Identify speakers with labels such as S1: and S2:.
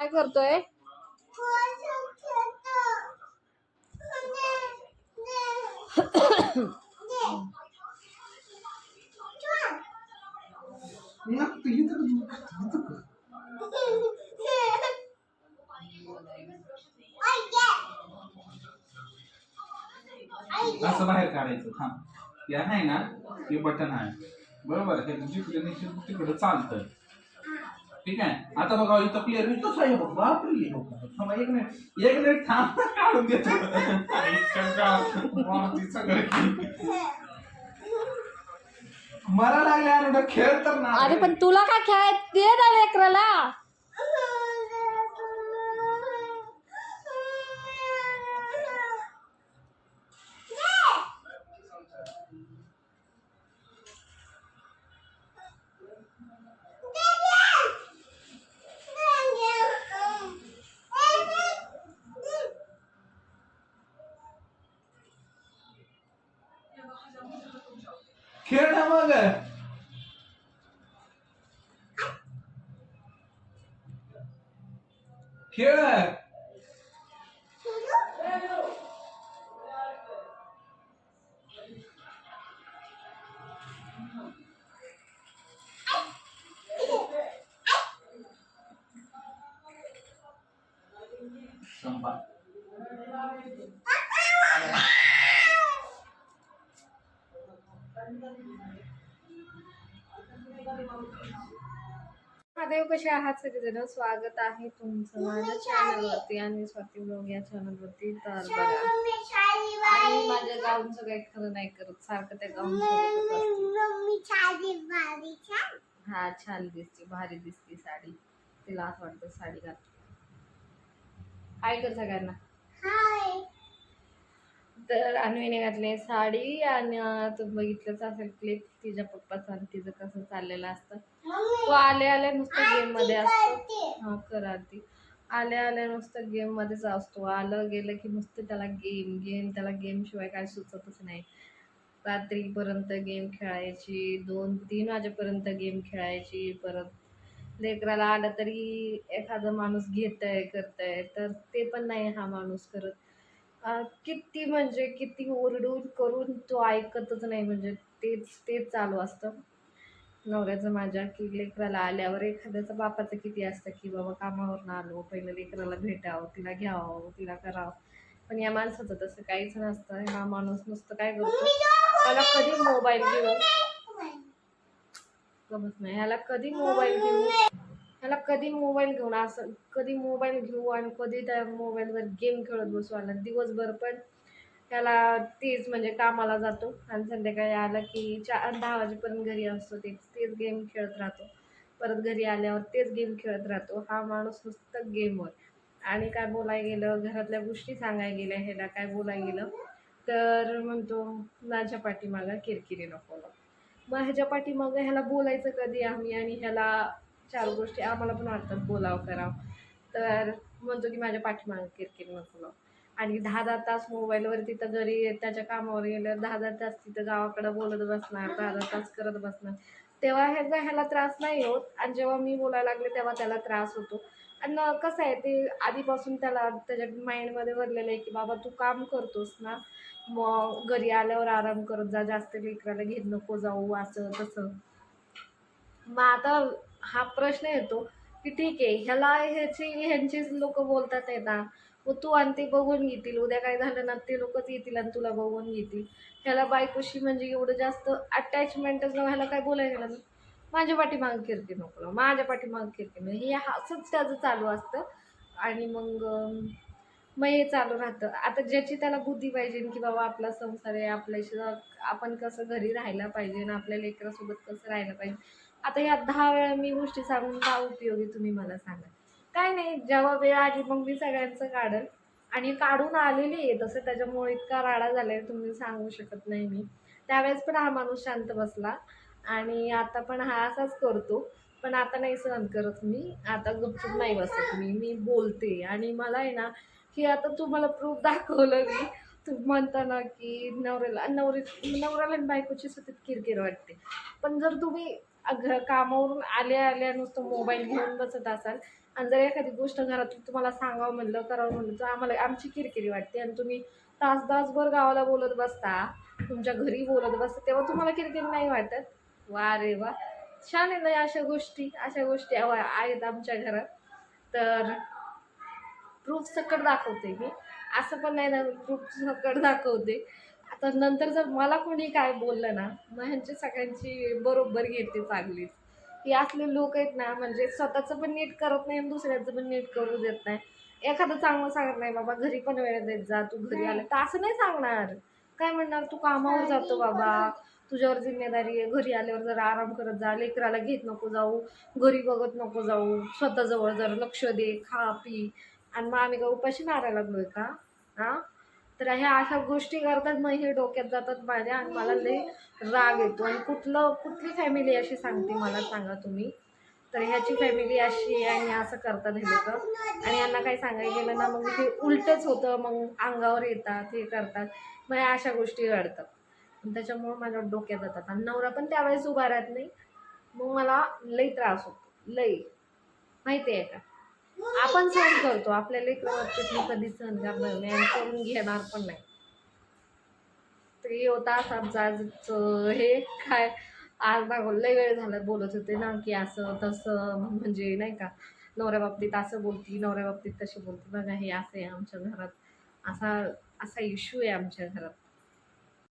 S1: काय करतोय?
S2: असं बाहेर काढायचं थांब. या नाही ना हे बटन आहे. बरोबर हे जिकडे तिकडे तिकडं चालतं ठीक आहे? आता बघा इथं क्लिअर इथंच आहे बघ बापरे थांबा एक मिनिट एक मिनिट थांब काढून देतो. मला लागले अनुडा खेळ तर ना
S1: अरे पण तुला काय खेळायचं दे ना लेकराला?
S2: खेळ ना मग खेळ संपा
S1: महादेव कसे आहात सगळेजण? स्वागत आहे तुमचं माझ्या चॅनलवरती आणि स्वाती ब्लॉग या चॅनलवरती तर बघा आणि माझ्या गाऊनचं काही खरं नाही करत. सारखं त्या गाऊन हा छान दिसते. भारी दिसते साडी. तिला असं वाटतं साडी घात ऐकत सगळ्यांना. तर अन्वीने घातले साडी आणि तू बघितलंच असेल क्लिप तिच्या पप्पाचं आणि तिचं कसं चाललेलं असतं. तो आल्या आल्या नुसतं गेममध्ये असतो. हा करा ती आल्या आल्या नुसतं गेम मध्येच असतो. आलं गेलं की नुसतं त्याला गेम गेम त्याला गेम शिवाय काय सुचतच नाही. रात्रीपर्यंत गेम खेळायची दोन तीन वाजेपर्यंत गेम खेळायची परत लेकराला आलं तरी एखादा माणूस घेत आहे करतंय तर ते पण नाही हा माणूस करत. किती म्हणजे किती ओरडून करून तो ऐकतच नाही म्हणजे तेच तेच चालू असतं. नवऱ्याचं माझ्या की लेकराला आल्यावर एखाद्याचं बापाचं किती असतं की बाबा कामावरून आलो पहिलं लेकराला भेटावं तिला घ्यावं तिला करावं. पण या माणसाचं तसं काहीच नसतं. हा माणूस नुसतं काय करतो? त्याला कधी मोबाईल घेऊ गमत नाही. ह्याला कधी मोबाईल घेऊ ह्याला कधी मोबाईल घेऊन असं कधी मोबाईल घेऊ आणि कधी त्या मोबाईलवर गेम खेळत बसू आला. दिवसभर पण त्याला तेच म्हणजे कामाला जातो आणि संध्याकाळी आला की चार दहा वाजेपर्यंत घरी असतो तेच तेच गेम खेळत राहतो. परत घरी आल्यावर तेच गेम खेळत राहतो. हा माणूस नुसतं गेमवर आणि काय बोलायला गेलं घरातल्या गोष्टी सांगायला गेल्या ह्याला काय बोलायला गेलं तर म्हणतो माझ्या पाठीमागं किरकिरी नको. मग ह्याच्या पाठीमागं ह्याला बोलायचं कधी आम्ही आणि ह्याला चार गोष्टी आम्हाला पण वाटतात बोलावं करावं. तर म्हणतो की माझ्या पाठीमागं किरकिर नको आणि दहा दहा तास मोबाईलवर तिथं घरी त्याच्या कामावर गेल्यावर दहा दहा तास तिथं गावाकडं बोलत बसणार दहा दहा तास करत बसणार. तेव्हा ह्याचा ह्याला त्रास नाही होत. आणि जेव्हा मी बोलायला लागले तेव्हा त्याला त्रास होतो. आणि कसं आहे ते आधीपासून त्याला त्याच्या माइंडमध्ये भरलेलं आहे की बाबा तू काम करतोस ना मग घरी आल्यावर आराम करत जा जास्त लेकराला घेत नको जाऊ असं तसं. मग आता हा प्रश्न येतो की ठीक आहे ह्याला ह्याची ह्यांचीच लोक बोलतात आहे ना मग तू आणि ते बघून घेतील. उद्या काय झालं ना ते लोकच येतील आणि तुला बघून घेतील. ह्याला बायकोशी म्हणजे एवढं जास्त अटॅचमेंटच न ह्याला काय बोलायला गेलं ना माझ्या पाठीमाग किरकिर नको माझ्या पाठीमाग किरकिर नको. हे असंच त्याचं चालू असतं. आणि मग मग हे चालू राहतं. आता ज्याची त्याला बुद्धी पाहिजे की बाबा आपला संसार आहे आपल्याशी आपण कसं घरी राहायला पाहिजे आणि आपल्या लेकरासोबत कसं राहायला पाहिजे. आता या दहा वेळा मी गोष्टी सांगून का उपयोगी तुम्ही मला सांगा? काय नाही जेव्हा वेळ आली मग मी सगळ्यांचं काढेल. आणि काढून आलेली आहे तसं त्याच्यामुळे इतका राडा झालाय तुम्ही सांगू शकत नाही मी. त्यावेळेस पण हा माणूस शांत बसला. आणि आता पण हा असाच करतो. पण आता नाही सहन करत मी. आता गुपचूप नाही बसत मी. मी बोलते. आणि मला आहे ना की आता तुम्हाला प्रूफ दाखवलं मी. तू म्हणता ना की नवऱ्याला नवरी नवऱ्याला बायकोची सतत किरकिर वाटते. पण जर तुम्ही घ कामावरून आल्या आल्या नुसतं मोबाईल घेऊन बसत असाल. आणि जर एखादी गोष्ट घरातून तुम्हाला सांगावं म्हणलं करावं म्हणलं तर आम्हाला आमची किरकिरी वाटते. आणि तुम्ही तास तासभर गावाला बोलत बसता तुमच्या घरी बोलत बसता तेव्हा तुम्हाला किरकिरी नाही वाटत? वा रे वा. छान आहे ना अशा गोष्टी अशा गोष्टी आहेत आमच्या घरात. तर प्रूफ सकट दाखवते मी. असं पण नाही ना प्रूफ सकट दाखवते. आता नंतर जर मला कोणी काय बोललं ना मग ह्यांची सगळ्यांची बरोबर घेते चांगलीच ही असले लोक आहेत ना म्हणजे स्वतःचं पण नीट करत नाही आणि दुसऱ्याचं पण नीट करू देत नाही. एखादं चांगलं सांगत नाही बाबा घरी पण वेळ देत जा तू घरी आलं तर असं नाही सांगणार. काय म्हणणार तू कामावर जातो बाबा. तुझ्यावर जिम्मेदारी आहे घरी आल्यावर जरा आराम करत जा लेकराला घेत नको जाऊ घरी बघत नको जाऊ स्वतःजवळ जरा लक्ष दे खा पी. आणि मग आम्ही का उपाशी मारायला लागलोय का? हां? तर ह्या अशा गोष्टी करतात मग हे डोक्यात जातात माझ्या आणि मला लई राग येतो. आणि कुठलं कुठली फॅमिली अशी सांगते मला सांगा तुम्ही. तर ह्याची फॅमिली अशी आहे आणि असं करतात हे लोक. आणि यांना काही सांगायला गेलं ना मग हे उलटच होतं. मग अंगावर येतात हे करतात. मग ह्या अशा गोष्टी घडतात. त्याच्यामुळं माझ्या डोक्यात जातात. आणि नवरा पण त्यावेळेस उभा राहत नाही. मग मला लई त्रास होतो. लई. माहिती आहे का? आपण सहन करतो. आपल्या लेकरं बाबतीत मी कधी सहन करणार नाही आणि करून घेणार पण नाही. तर हे होता असा आमचा आजचं हे. काय आज ना लय वेळ झाला बोलत होते ना की असं तसं म्हणजे नाही का नवऱ्या बाबतीत असं बोलती नवऱ्या बाबतीत तशी बोलती. बघा हे असं आहे आमच्या घरात. असा असा इश्यू आहे आमच्या घरात.